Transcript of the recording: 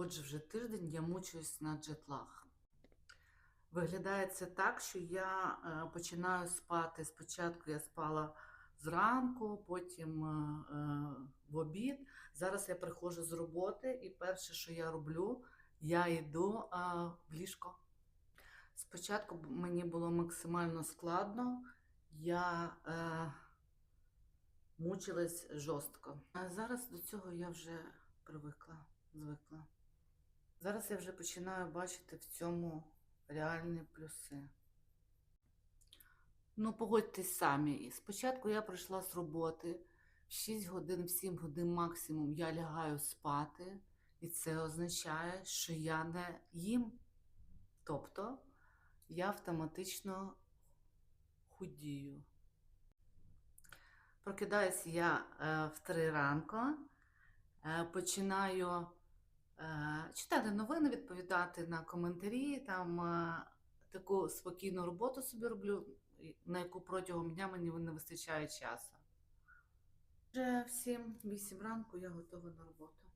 Отже, вже тиждень я мучуюсь на джетлаг. Виглядає це так, що я е, починаю спати. Спочатку я спала зранку, потім е, е, в обід. Зараз я приходжу з роботи, і перше, що я роблю, я йду в ліжко. Спочатку мені було максимально складно, я е, мучилась жорстко. А зараз до цього я вже привикла, звикла. Зараз я вже починаю бачити в цьому реальні плюси. Ну, погодьтесь самі. Спочатку я прийшла з роботи, в 6 годин, в 7 годин максимум я лягаю спати, і це означає, що я не їм. Тобто я автоматично худію. Прокидаюся я е, в 3 ранку, е, починаю читати новини, відповідати на коментарі, там е, таку спокійну роботу собі роблю, на яку протягом дня мені не вистачає часу. Вже в 7-8 ранку я готова на роботу.